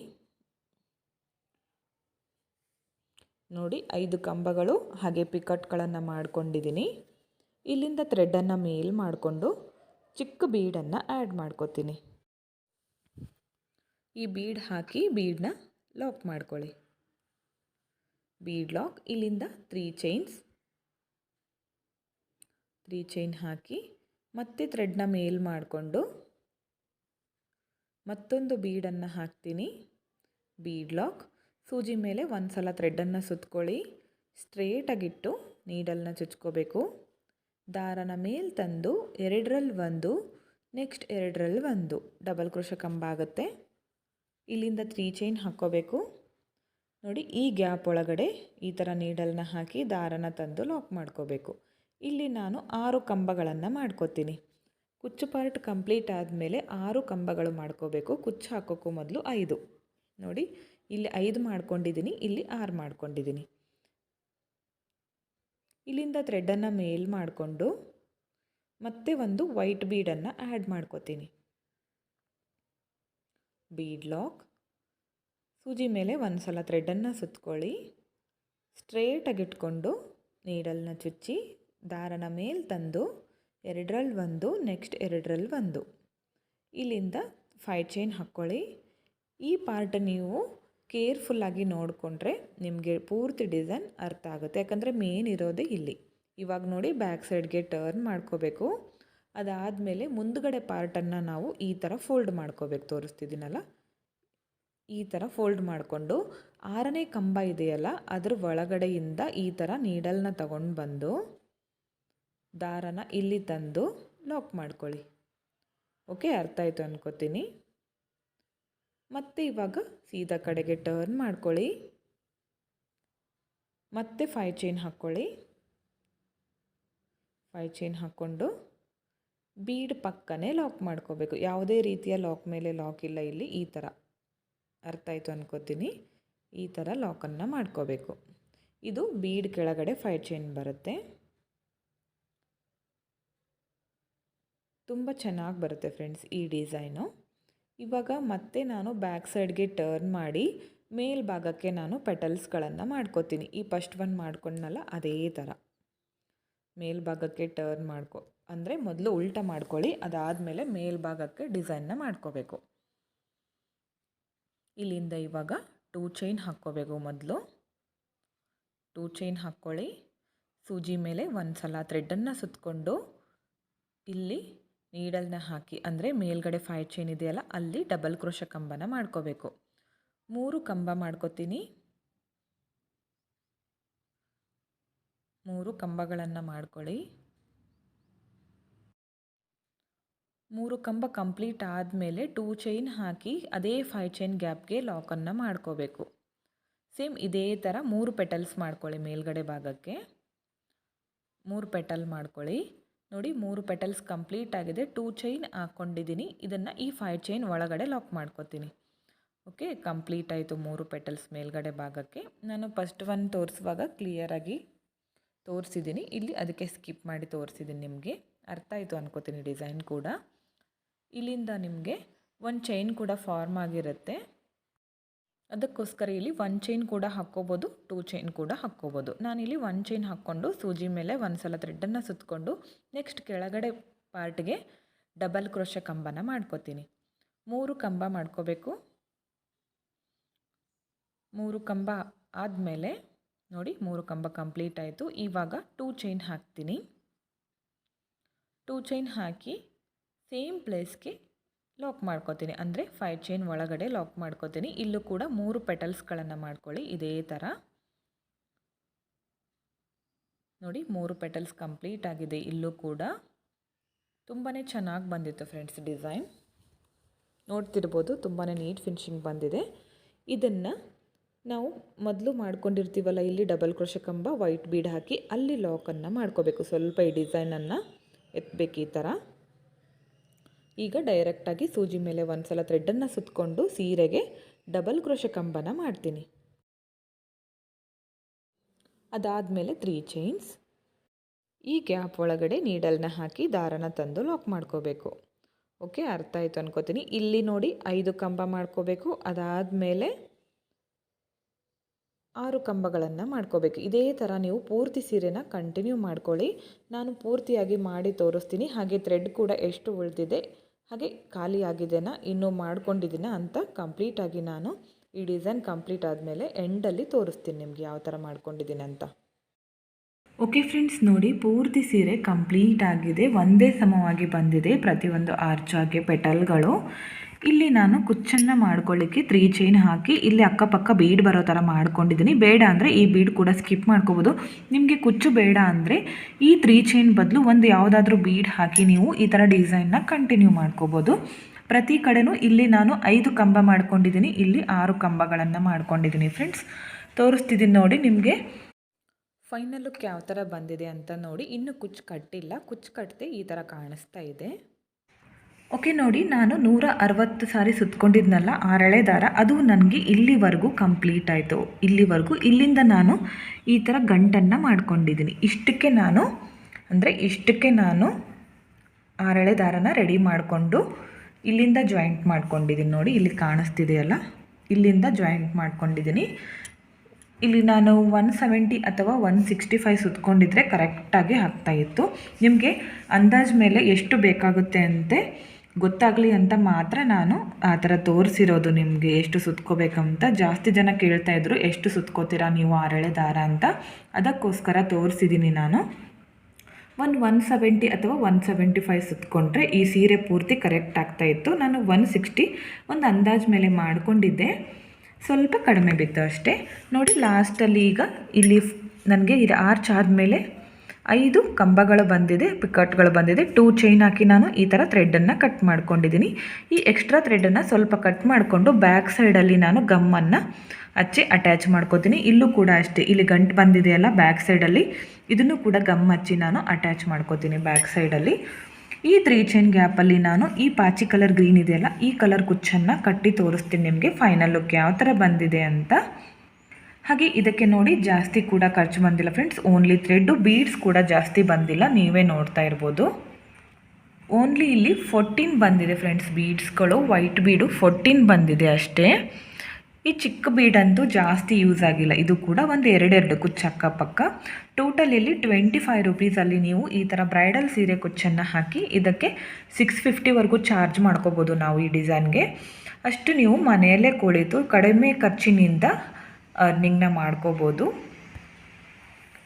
ನೋಡಿ, ಐದು ಕಂಬಗಳು ಹಾಗೆ ಪಿಕಟ್ಗಳನ್ನು ಮಾಡ್ಕೊಂಡಿದ್ದೀನಿ ಇಲ್ಲಿಂದ ಥ್ರೆಡ್ಡನ್ನು ಮೇಲ್ ಮಾಡಿಕೊಂಡು ಚಿಕ್ಕ ಬೀಡನ್ನು ಆ್ಯಡ್ ಮಾಡ್ಕೋತೀನಿ. ಈ ಬೀಡ್ ಹಾಕಿ ಬೀಡನ್ನ ಲಾಕ್ ಮಾಡ್ಕೊಳ್ಳಿ. ಬೀಡ್ ಲಾಕ್ ಇಲ್ಲಿಂದ ತ್ರೀ ಚೈನ್ಸ್ ತ್ರೀ ಚೈನ್ ಹಾಕಿ ಮತ್ತೆ ಥ್ರೆಡ್ನ ಮೇಲ್ ಮಾಡಿಕೊಂಡು ಮತ್ತೊಂದು ಬೀಡನ್ನು ಹಾಕ್ತೀನಿ. ಬೀಡ್ ಲಾಕ್ ಸೂಜಿ ಮೇಲೆ ಒಂದು ಸಲ ಥ್ರೆಡ್ಡನ್ನು ಸುತ್ಕೊಳ್ಳಿ. ಸ್ಟ್ರೇಟಾಗಿಟ್ಟು ನೀಡಲ್ನ ಚುಚ್ಕೋಬೇಕು. ದಾರನ ಮೇಲೆ ತಂದು ಎರಡರಲ್ಲಿ ಒಂದು ನೆಕ್ಸ್ಟ್ ಎರಡರಲ್ಲಿ ಒಂದು. ಡಬಲ್ ಕ್ರೋಶ ಕಂಬ ಆಗುತ್ತೆ ಇಲ್ಲಿಂದ ತ್ರೀ ಚೈನ್ ಹಾಕ್ಕೋಬೇಕು. ನೋಡಿ, ಈ ಗ್ಯಾಪ್ ಒಳಗಡೆ ಈ ಥರ ನೀಡಲ್ನ ಹಾಕಿ ದಾರನ ತಂದು ಲಾಕ್ ಮಾಡ್ಕೋಬೇಕು. ಇಲ್ಲಿ ನಾನು ಆರು ಕಂಬಗಳನ್ನು ಮಾಡ್ಕೋತೀನಿ. ಕುಚ್ಚು ಪಾರ್ಟ್ ಕಂಪ್ಲೀಟ್ ಆದಮೇಲೆ ಆರು ಕಂಬಗಳು ಮಾಡ್ಕೋಬೇಕು. ಕುಚ್ಚು ಹಾಕೋಕ್ಕೂ ಮೊದಲು ಐದು. ನೋಡಿ, ಇಲ್ಲಿ ಐದು ಮಾಡ್ಕೊಂಡಿದ್ದೀನಿ ಇಲ್ಲಿ ಆರು ಮಾಡ್ಕೊಂಡಿದ್ದೀನಿ ಇಲ್ಲಿಂದ ಥ್ರೆಡ್ಡನ್ನು ಮೇಲ್ ಮಾಡಿಕೊಂಡು ಮತ್ತೆ ಒಂದು ವೈಟ್ ಬೀಡನ್ನು ಆ್ಯಡ್ ಮಾಡ್ಕೋತೀನಿ. ಬೀಡ್ ಲಾಕ್ ಸೂಜಿ ಮೇಲೆ ಒಂದು ಸಲ ಥ್ರೆಡನ್ನು ಸುತ್ಕೊಳ್ಳಿ. ಸ್ಟ್ರೇಟಾಗಿ ಇಟ್ಕೊಂಡು ನೀಡಲ್ನ ಚುಚ್ಚಿ, ದಾರನ ಮೇಲೆ ತಂದು ಎರಡರಲ್ಲಿ ಒಂದು ನೆಕ್ಸ್ಟ್ ಎರಡರಲ್ಲಿ ಒಂದು. ಇಲ್ಲಿಂದ ಫೈ ಚೈನ್ ಹಾಕ್ಕೊಳ್ಳಿ. ಈ ಪಾರ್ಟ್ ನೀವು ಕೇರ್ಫುಲ್ಲಾಗಿ ನೋಡಿಕೊಂಡ್ರೆ ನಿಮಗೆ ಪೂರ್ತಿ ಡಿಸೈನ್ ಅರ್ಥ ಆಗುತ್ತೆ. ಯಾಕಂದರೆ ಮೇನ್ ಇರೋದೇ ಇಲ್ಲಿ. ಇವಾಗ ನೋಡಿ ಬ್ಯಾಕ್ ಸೈಡ್ಗೆ ಟರ್ನ್ ಮಾಡ್ಕೋಬೇಕು. ಅದಾದಮೇಲೆ ಮುಂದುಗಡೆ ಪಾರ್ಟನ್ನು ನಾವು ಈ ಥರ ಫೋಲ್ಡ್ ಮಾಡ್ಕೋಬೇಕು. ತೋರಿಸ್ತಿದ್ದೀನಲ್ಲ? ಈ ಥರ ಫೋಲ್ಡ್ ಮಾಡಿಕೊಂಡು ಆರನೇ ಕಂಬ ಇದೆಯಲ್ಲ, ಅದರ ಒಳಗಡೆಯಿಂದ ಈ ಥರ ನೀಡಲ್ನ ತಗೊಂಡು ಬಂದು ದಾರನ ಇಲ್ಲಿ ತಂದು ಲಾಕ್ ಮಾಡ್ಕೊಳ್ಳಿ. ಓಕೆ, ಅರ್ಥ ಆಯಿತು ಅನ್ಕೋತೀನಿ. ಮತ್ತೆ ಇವಾಗ ಸೀದಾ ಕಡೆಗೆ ಟರ್ನ್ ಮಾಡ್ಕೊಳ್ಳಿ. ಮತ್ತೆ ಫೈ ಚೈನ್ ಹಾಕ್ಕೊಳ್ಳಿ. ಫೈ ಚೈನ್ ಹಾಕ್ಕೊಂಡು ಬೀಡ್ ಪಕ್ಕನೇ ಲಾಕ್ ಮಾಡ್ಕೋಬೇಕು. ಯಾವುದೇ ರೀತಿಯ ಲಾಕ್ ಮೇಲೆ ಲಾಕ್ ಇಲ್ಲ ಇಲ್ಲಿ ಈ ಥರ ಅರ್ಥ ಆಯಿತು ಅನ್ಕೋತೀನಿ. ಈ ಥರ ಲಾಕನ್ನು ಮಾಡ್ಕೋಬೇಕು. ಇದು ಬೀಡ್ ಕೆಳಗಡೆ ಫೈವ್ ಚೈನ್ ಬರುತ್ತೆ. ತುಂಬ ಚೆನ್ನಾಗಿ ಬರುತ್ತೆ ಫ್ರೆಂಡ್ಸ್ ಈ ಡಿಸೈನು ಇವಾಗ ಮತ್ತೆ ನಾನು ಬ್ಯಾಕ್ ಸೈಡ್ಗೆ ಟರ್ನ್ ಮಾಡಿ ಮೇಲ್ಭಾಗಕ್ಕೆ ನಾನು ಪೆಟಲ್ಸ್ಗಳನ್ನು ಮಾಡ್ಕೋತೀನಿ. ಈ ಫಸ್ಟ್ ಒನ್ ಮಾಡ್ಕೊಂಡ್ನಲ್ಲ ಅದೇ ಥರ. ಮೇಲ್ಭಾಗಕ್ಕೆ ಟರ್ನ್ ಮಾಡ್ಕೊ, ಅಂದರೆ ಮೊದಲು ಉಲ್ಟ ಮಾಡ್ಕೊಳ್ಳಿ, ಅದಾದಮೇಲೆ ಮೇಲ್ಭಾಗಕ್ಕೆ ಡಿಸೈನ್ನ ಮಾಡ್ಕೋಬೇಕು. ಇಲ್ಲಿಂದ ಇವಾಗ ಟೂ ಚೈನ್ ಹಾಕ್ಕೋಬೇಕು ಮೊದಲು. ಟೂ ಚೈನ್ ಹಾಕ್ಕೊಳ್ಳಿ. ಸೂಜಿ ಮೇಲೆ ಒಂದು ಸಲ ಥ್ರೆಡ್ಡನ್ನು ಸುತ್ತಕೊಂಡು ಇಲ್ಲಿ ನೀಡಲ್ನ ಹಾಕಿ, ಅಂದರೆ ಮೇಲ್ಗಡೆ ಫೈವ್ ಚೈನ್ ಇದೆಯಲ್ಲ, ಅಲ್ಲಿ ಡಬಲ್ ಕ್ರೋಶ ಕಂಬನ ಮಾಡ್ಕೋಬೇಕು. ಮೂರು ಕಂಬ ಮಾಡ್ಕೋತೀನಿ. ಮೂರು ಕಂಬಗಳನ್ನು ಮಾಡ್ಕೊಳ್ಳಿ. ಮೂರು ಕಂಬ ಕಂಪ್ಲೀಟ್ ಆದಮೇಲೆ ಟೂ ಚೈನ್ ಹಾಕಿ ಅದೇ ಫೈ ಚೈನ್ ಗ್ಯಾಪ್ಗೆ ಲಾಕನ್ನು ಮಾಡ್ಕೋಬೇಕು. ಸೇಮ್ ಇದೇ ಥರ ಮೂರು ಪೆಟಲ್ಸ್ ಮಾಡ್ಕೊಳ್ಳಿ ಮೇಲ್ಗಡೆ ಭಾಗಕ್ಕೆ. ಮೂರು ಪೆಟಲ್ ಮಾಡ್ಕೊಳ್ಳಿ. ನೋಡಿ ಮೂರು ಪೆಟಲ್ಸ್ ಕಂಪ್ಲೀಟ್ ಆಗಿದೆ. ಟೂ ಚೈನ್ ಹಾಕ್ಕೊಂಡಿದ್ದೀನಿ. ಇದನ್ನು ಈ ಫೈ ಚೈನ್ ಒಳಗಡೆ ಲಾಕ್ ಮಾಡ್ಕೋತೀನಿ. ಓಕೆ, ಕಂಪ್ಲೀಟ್ ಆಯಿತು ಮೂರು ಪೆಟಲ್ಸ್ ಮೇಲ್ಗಡೆ ಭಾಗಕ್ಕೆ. ನಾನು ಫಸ್ಟ್ ಒನ್ ತೋರಿಸುವಾಗ ಕ್ಲಿಯರಾಗಿ ತೋರಿಸಿದ್ದೀನಿ. ಇಲ್ಲಿ ಅದಕ್ಕೆ ಸ್ಕಿಪ್ ಮಾಡಿ ತೋರಿಸಿದ್ದೀನಿ ನಿಮಗೆ. ಅರ್ಥ ಆಯಿತು ಅನ್ಕೋತೀನಿ ಡಿಸೈನ್ ಕೂಡ. ಇಲ್ಲಿಂದ ನಿಮಗೆ ಒಂದು ಚೈನ್ ಕೂಡ ಫಾರ್ಮ್ ಆಗಿರುತ್ತೆ. ಅದಕ್ಕೋಸ್ಕರ ಇಲ್ಲಿ ಒನ್ ಚೈನ್ ಕೂಡ ಹಾಕ್ಕೋಬೋದು ಟೂ ಚೈನ್ ಕೂಡ ಹಾಕ್ಕೋಬೋದು. ನಾನಿಲ್ಲಿ ಒನ್ ಚೈನ್ ಹಾಕ್ಕೊಂಡು ಸೂಜಿ ಮೇಲೆ ಒಂದು ಸಲ ಥ್ರೆಡ್ಡನ್ನು ಸುತ್ತಕೊಂಡು ನೆಕ್ಸ್ಟ್ ಕೆಳಗಡೆ ಪಾರ್ಟ್ಗೆ ಡಬಲ್ ಕ್ರೋಶ ಕಂಬನ ಮಾಡ್ಕೋತೀನಿ. ಮೂರು ಕಂಬ ಮಾಡ್ಕೋಬೇಕು. ಮೂರು ಕಂಬ ಆದಮೇಲೆ ನೋಡಿ ಮೂರು ಕಂಬ ಕಂಪ್ಲೀಟ್ ಆಯಿತು. ಇವಾಗ ಟೂ ಚೈನ್ ಹಾಕ್ತೀನಿ. ಟೂ ಚೈನ್ ಹಾಕಿ ಸೇಮ್ ಪ್ಲೇಸ್ಗೆ ಲಾಕ್ ಮಾಡ್ಕೋತೀನಿ. ಅಂದರೆ ಫೈ ಚೈನ್ ಒಳಗಡೆ ಲಾಕ್ ಮಾಡ್ಕೋತೀನಿ. ಇಲ್ಲೂ ಕೂಡ ಮೂರು ಪೆಟಲ್ಸ್ಗಳನ್ನು ಮಾಡ್ಕೊಳ್ಳಿ. ಇದೇ ಥರ ನೋಡಿ, ಮೂರು ಪೆಟಲ್ಸ್ ಕಂಪ್ಲೀಟ್ ಆಗಿದೆ. ಇಲ್ಲೂ ಕೂಡ ತುಂಬಾ ಚೆನ್ನಾಗಿ ಬಂದಿತ್ತು ಫ್ರೆಂಡ್ಸ್ ಡಿಸೈನ್. ನೋಡ್ತಿರ್ಬೋದು ತುಂಬಾ ನೀಟ್ ಫಿನಿಶಿಂಗ್ ಬಂದಿದೆ. ಇದನ್ನು ನಾವು ಮೊದಲು ಮಾಡ್ಕೊಂಡಿರ್ತೀವಲ್ಲ, ಇಲ್ಲಿ ಡಬಲ್ ಕ್ರೋಶ ಕಂಬ, ವೈಟ್ ಬೀಡ್ ಹಾಕಿ, ಅಲ್ಲಿ ಲಾಕನ್ನು ಮಾಡ್ಕೋಬೇಕು. ಸ್ವಲ್ಪ ಈ ಡಿಸೈನನ್ನು ಎತ್ತಬೇಕು ಈ ಥರ ಈಗ ಡೈರೆಕ್ಟಾಗಿ ಸೂಜಿ ಮೇಲೆ ಒಂದು ಸಲ ಥ್ರೆಡ್ಡನ್ನು ಸುತ್ತಕೊಂಡು ಸೀರೆಗೆ ಡಬಲ್ ಕ್ರೋಶ ಕಂಬನ ಮಾಡ್ತೀನಿ. ಅದಾದಮೇಲೆ ತ್ರೀ ಚೈನ್ಸ್ ಈ ಗ್ಯಾಪ್ ಒಳಗಡೆ ನೀಡಲ್ನ ಹಾಕಿ ದಾರನ ತಂದು ಲಾಕ್ ಮಾಡ್ಕೋಬೇಕು. ಓಕೆ ಅರ್ಥ ಆಯಿತು ಅನ್ಕೋತೀನಿ. ಇಲ್ಲಿ ನೋಡಿ ಐದು ಕಂಬ ಮಾಡ್ಕೋಬೇಕು. ಅದಾದಮೇಲೆ ಆರು ಕಂಬಗಳನ್ನು ಮಾಡ್ಕೋಬೇಕು. ಇದೇ ಥರ ನೀವು ಪೂರ್ತಿ ಸೀರೆನ ಕಂಟಿನ್ಯೂ ಮಾಡ್ಕೊಳ್ಳಿ. ನಾನು ಪೂರ್ತಿಯಾಗಿ ಮಾಡಿ ತೋರಿಸ್ತೀನಿ. ಹಾಗೆ ಥ್ರೆಡ್ ಕೂಡ ಎಷ್ಟು ಉಳಿದಿದೆ. ಹಾಗೆ ಖಾಲಿ ಆಗಿದೆನಾ ಇನ್ನೂ ಮಾಡ್ಕೊಂಡಿದ್ದೀನ ಅಂತ ಕಂಪ್ಲೀಟಾಗಿ ನಾನು ಈ ಡಿಸೈನ್ ಕಂಪ್ಲೀಟ್ ಆದಮೇಲೆ ಎಂಡಲ್ಲಿ ತೋರಿಸ್ತೀನಿ ನಿಮಗೆ ಯಾವ ಥರ ಮಾಡ್ಕೊಂಡಿದ್ದೀನಿ ಅಂತ. ಓಕೆ ಫ್ರೆಂಡ್ಸ್ ನೋಡಿ ಪೂರ್ತಿ ಸೀರೆ ಕಂಪ್ಲೀಟ್ ಆಗಿದೆ. ಒಂದೇ ಸಮವಾಗಿ ಬಂದಿದೆ. ಪ್ರತಿಯೊಂದು ಆರ್ಚಾಗೆ ಪೆಟಲ್ಗಳು ಇಲ್ಲಿ ನಾನು ಕುಚ್ಚನ್ನು ಮಾಡ್ಕೊಳ್ಳಿಕ್ಕೆ ತ್ರೀ ಚೈನ್ ಹಾಕಿ, ಇಲ್ಲಿ ಅಕ್ಕಪಕ್ಕ ಬೀಡ್ ಬರೋ ಥರ ಮಾಡ್ಕೊಂಡಿದ್ದೀನಿ. ಬೇಡ ಅಂದರೆ ಈ ಬೀಡ್ ಕೂಡ ಸ್ಕಿಪ್ ಮಾಡ್ಕೋಬೋದು. ನಿಮಗೆ ಕುಚ್ಚು ಬೇಡ ಅಂದರೆ ಈ ತ್ರೀ ಚೈನ್ ಬದಲು ಒಂದು ಯಾವುದಾದ್ರೂ ಬೀಡ್ ಹಾಕಿ ನೀವು ಈ ಥರ ಡಿಸೈನ್ನ ಕಂಟಿನ್ಯೂ ಮಾಡ್ಕೋಬೋದು. ಪ್ರತಿ ಕಡೆನೂ ಇಲ್ಲಿ ನಾನು ಐದು ಕಂಬ ಮಾಡ್ಕೊಂಡಿದ್ದೀನಿ. ಇಲ್ಲಿ ಆರು ಕಂಬಗಳನ್ನು ಮಾಡ್ಕೊಂಡಿದ್ದೀನಿ ಫ್ರೆಂಡ್ಸ್ ತೋರಿಸ್ತಿದ್ದೀನಿ ನೋಡಿ ನಿಮಗೆ. ಫೈನಲ್ ಲುಕ್ ಯಾವ ಥರ ಬಂದಿದೆ ಅಂತ ನೋಡಿ. ಇನ್ನೂ ಕುಚ್ಚು ಕಟ್ಟಿಲ್ಲ. ಕುಚ್ಚು ಕಟ್ಟದೆ ಈ ಥರ ಕಾಣಿಸ್ತಾ ಇದೆ. ಓಕೆ ನೋಡಿ, ನಾನು ನೂರ ಅರವತ್ತು ಸಾರಿ ಸುತ್ತಕೊಂಡಿದ್ನಲ್ಲ ಆರಳೆ ದಾರ, ಅದು ನನಗೆ ಇಲ್ಲಿವರೆಗೂ ಕಂಪ್ಲೀಟ್ ಆಯಿತು. ಇಲ್ಲಿವರೆಗೂ, ಇಲ್ಲಿಂದ ನಾನು ಈ ಥರ ಗಂಟನ್ನು ಮಾಡ್ಕೊಂಡಿದ್ದೀನಿ. ಇಷ್ಟಕ್ಕೆ ನಾನು, ಅಂದರೆ ಇಷ್ಟಕ್ಕೆ ನಾನು ಆರಳೆ ದಾರನ ರೆಡಿ ಮಾಡಿಕೊಂಡು ಇಲ್ಲಿಂದ ಜಾಯಿಂಟ್ ಮಾಡ್ಕೊಂಡಿದ್ದೀನಿ. ನೋಡಿ, ಇಲ್ಲಿ ಕಾಣಿಸ್ತಿದೆಯಲ್ಲ? ಇಲ್ಲಿಂದ ಜಾಯಿಂಟ್ ಮಾಡ್ಕೊಂಡಿದ್ದೀನಿ. ಇಲ್ಲಿ ನಾನು ಒನ್ ಸೆವೆಂಟಿ ಅಥವಾ ಒನ್ ಸಿಕ್ಸ್ಟಿ ಫೈವ್ ಸುತ್ಕೊಂಡಿದ್ರೆ ಕರೆಕ್ಟಾಗಿ ಆಗ್ತಾಯಿತ್ತು ನಿಮಗೆ ಅಂದಾಜು ಮೇಲೆ ಎಷ್ಟು ಬೇಕಾಗುತ್ತೆ ಅಂತೆ? ಗೊತ್ತಾಗಲಿ ಅಂತ ಮಾತ್ರ ನಾನು ಆ ಥರ ತೋರಿಸಿರೋದು ನಿಮಗೆ ಎಷ್ಟು ಸುತ್ಕೋಬೇಕಂತ. ಜಾಸ್ತಿ ಜನ ಕೇಳ್ತಾ ಇದ್ರು, ಎಷ್ಟು ಸುತ್ಕೋತೀರಾ ನೀವು ಆರಳೆ ದಾರ ಅಂತ? ಅದಕ್ಕೋಸ್ಕರ ತೋರಿಸಿದ್ದೀನಿ ನಾನು. ಒಂದು ಒನ್ ಸೆವೆಂಟಿ ಅಥವಾ ಒನ್ ಸೆವೆಂಟಿ ಫೈವ್ ಸುತ್ಕೊಂಡ್ರೆ ಈ ಸೀರೆ ಪೂರ್ತಿ ಕರೆಕ್ಟ್ ಆಗ್ತಾ ಇತ್ತು. ನಾನು ಒನ್ ಸಿಕ್ಸ್ಟಿ ಒಂದು ಅಂದಾಜು ಮೇಲೆ ಮಾಡಿಕೊಂಡಿದ್ದೆ. ಸ್ವಲ್ಪ ಕಡಿಮೆ ಬಿತ್ತು ಅಷ್ಟೇ. ನೋಡಿ, ಲಾಸ್ಟಲ್ಲಿ ಈಗ ಇಲ್ಲಿ ನನಗೆ ಇದು ಆರ್ಚ್ ಆದಮೇಲೆ ಐದು ಕಂಬಗಳು ಬಂದಿದೆ, ಪಿಕಟ್ಗಳು ಬಂದಿದೆ. ಟೂ ಚೈನ್ ಹಾಕಿ ನಾನು ಈ ಥರ ಥ್ರೆಡನ್ನು ಕಟ್ ಮಾಡ್ಕೊಂಡಿದ್ದೀನಿ ಈ ಎಕ್ಸ್ಟ್ರಾ ಥ್ರೆಡನ್ನು ಸ್ವಲ್ಪ ಕಟ್ ಮಾಡಿಕೊಂಡು ಬ್ಯಾಕ್ ಸೈಡಲ್ಲಿ ನಾನು ಗಮ್ಮನ್ನು ಹಚ್ಚಿ ಅಟ್ಯಾಚ್ ಮಾಡ್ಕೋತೀನಿ. ಇಲ್ಲೂ ಕೂಡ ಅಷ್ಟೇ. ಇಲ್ಲಿ ಗಂಟು ಬಂದಿದೆಯಲ್ಲ ಬ್ಯಾಕ್ ಸೈಡಲ್ಲಿ ಇದನ್ನು ಕೂಡ ಗಮ್ ಹಚ್ಚಿ ನಾನು ಅಟ್ಯಾಚ್ ಮಾಡ್ಕೋತೀನಿ ಬ್ಯಾಕ್ ಸೈಡಲ್ಲಿ ಈ ತ್ರೀ ಚೈನ್ ಗ್ಯಾಪಲ್ಲಿ ನಾನು ಈ ಪಾಚಿ ಕಲರ್ ಗ್ರೀನ್ ಇದೆಯಲ್ಲ, ಈ ಕಲರ್ ಕುಚ್ಚನ್ನು ಕಟ್ಟಿ ತೋರಿಸ್ತೀನಿ ನಿಮಗೆ. ಫೈನಲ್ ಲುಕ್ ಯಾವ ಥರ ಬಂದಿದೆ ಅಂತ. ಹಾಗೆ ಇದಕ್ಕೆ ನೋಡಿ ಜಾಸ್ತಿ ಕೂಡ ಖರ್ಚು ಬಂದಿಲ್ಲ ಫ್ರೆಂಡ್ಸ್ ಓನ್ಲಿ ಥ್ರೆಡ್ಡು ಬೀಡ್ಸ್ ಕೂಡ ಜಾಸ್ತಿ ಬಂದಿಲ್ಲ. ನೀವೇ ನೋಡ್ತಾ ಇರ್ಬೋದು. ಓನ್ಲಿ ಇಲ್ಲಿ ಫೋರ್ಟೀನ್ ಬಂದಿದೆ ಫ್ರೆಂಡ್ಸ್ ಬೀಡ್ಸ್ಗಳು ವೈಟ್ ಬೀಡು ಫೋರ್ಟೀನ್ ಬಂದಿದೆ ಅಷ್ಟೇ. ಈ ಚಿಕ್ಕ ಬೀಡಂತೂ ಜಾಸ್ತಿ ಯೂಸ್ ಆಗಿಲ್ಲ. ಇದು ಕೂಡ ಒಂದು ಎರಡೆರಡು ಕುಚ್ಚು ಅಕ್ಕಪಕ್ಕ ಟೋಟಲ್ ಇಲ್ಲಿ ಟ್ವೆಂಟಿ ಫೈವ್ ರುಪೀಸಲ್ಲಿ ನೀವು ಈ ಥರ ಬ್ರೈಡಲ್ ಸೀರೆ ಕುಚ್ಚನ್ನು ಹಾಕಿ ಇದಕ್ಕೆ ಸಿಕ್ಸ್ ಫಿಫ್ಟಿವರೆಗೂ ಚಾರ್ಜ್ ಮಾಡ್ಕೋಬೋದು ನಾವು ಈ ಡಿಸೈನ್ಗೆ ಅಷ್ಟು ನೀವು ಮನೆಯಲ್ಲೇ ಕುಳಿತು ಕಡಿಮೆ ಖರ್ಚಿನಿಂದ ಅರ್ನಿಂಗ್ನ ಮಾಡ್ಕೋಬೋದು.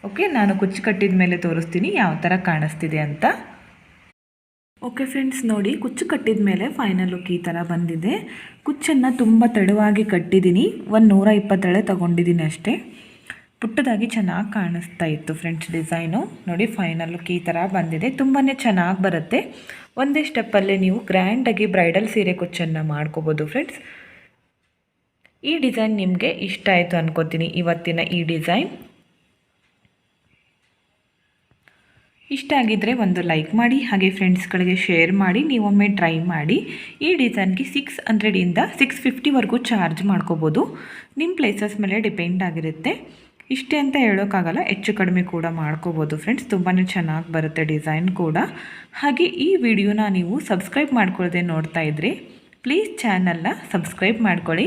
ಓಕೆ ನಾನು ಕುಚ್ಚು ಕಟ್ಟಿದ ಮೇಲೆ ತೋರಿಸ್ತೀನಿ ಯಾವ ಥರ ಕಾಣಿಸ್ತಿದೆ ಅಂತ. ಓಕೆ ಫ್ರೆಂಡ್ಸ್ ನೋಡಿ, ಕುಚ್ಚು ಕಟ್ಟಿದ ಮೇಲೆ ಫೈನಲ್ ಲುಕ್ ಈ ಥರ ಬಂದಿದೆ. ಕುಚ್ಚನ್ನು ತುಂಬ ತಡವಾಗಿ ಕಟ್ಟಿದ್ದೀನಿ. ಒಂದು ನೂರ ಇಪ್ಪತ್ತೆಳೆ ತೊಗೊಂಡಿದ್ದೀನಿ ಅಷ್ಟೇ. ಪುಟ್ಟದಾಗಿ ಚೆನ್ನಾಗಿ ಕಾಣಿಸ್ತಾ ಇತ್ತು ಫ್ರೆಂಡ್ಸ್ ಡಿಸೈನು ನೋಡಿ ಫೈನಲ್ ಲುಕ್ ಈ ಥರ ಬಂದಿದೆ. ತುಂಬಾ ಚೆನ್ನಾಗಿ ಬರುತ್ತೆ. ಒಂದೇ ಸ್ಟೆಪ್ಪಲ್ಲೇ ನೀವು ಗ್ರ್ಯಾಂಡಾಗಿ ಬ್ರೈಡಲ್ ಸೀರೆ ಕುಚ್ಚನ್ನು ಮಾಡ್ಕೋಬೋದು ಫ್ರೆಂಡ್ಸ್ ಈ ಡಿಸೈನ್ ನಿಮಗೆ ಇಷ್ಟ ಆಯಿತು ಅನ್ಕೋತೀನಿ. ಇವತ್ತಿನ ಈ ಡಿಸೈನ್. ಇಷ್ಟ ಆಗಿದ್ದರೆ ಒಂದು ಲೈಕ್ ಮಾಡಿ, ಹಾಗೆ ಫ್ರೆಂಡ್ಸ್ಗಳಿಗೆ ಶೇರ್ ಮಾಡಿ, ನೀವೊಮ್ಮೆ ಟ್ರೈ ಮಾಡಿ. ಈ ಡಿಸೈನ್ಗೆ ಸಿಕ್ಸ್ ಹಂಡ್ರೆಡಿಂದ ಸಿಕ್ಸ್ ಫಿಫ್ಟಿವರೆಗೂ ಚಾರ್ಜ್ ಮಾಡ್ಕೋಬೋದು. ನಿಮ್ಮ ಪ್ಲೇಸಸ್ ಮೇಲೆ ಡಿಪೆಂಡ್ ಆಗಿರುತ್ತೆ. ಇಷ್ಟೇ ಅಂತ ಹೇಳೋಕ್ಕಾಗಲ್ಲ, ಹೆಚ್ಚು ಕಡಿಮೆ ಕೂಡ ಮಾಡ್ಕೋಬೋದು ಫ್ರೆಂಡ್ಸ್ ತುಂಬಾ ಚೆನ್ನಾಗಿ ಬರುತ್ತೆ ಡಿಸೈನ್ ಕೂಡ. ಹಾಗೆ ಈ ವಿಡಿಯೋನ ನೀವು ಸಬ್ಸ್ಕ್ರೈಬ್ ಮಾಡ್ಕೊಳ್ಳದೆ ನೋಡ್ತಾ ಇದ್ರಿ ಪ್ಲೀಸ್ ಚಾನಲ್ನ ಸಬ್ಸ್ಕ್ರೈಬ್ ಮಾಡ್ಕೊಳ್ಳಿ.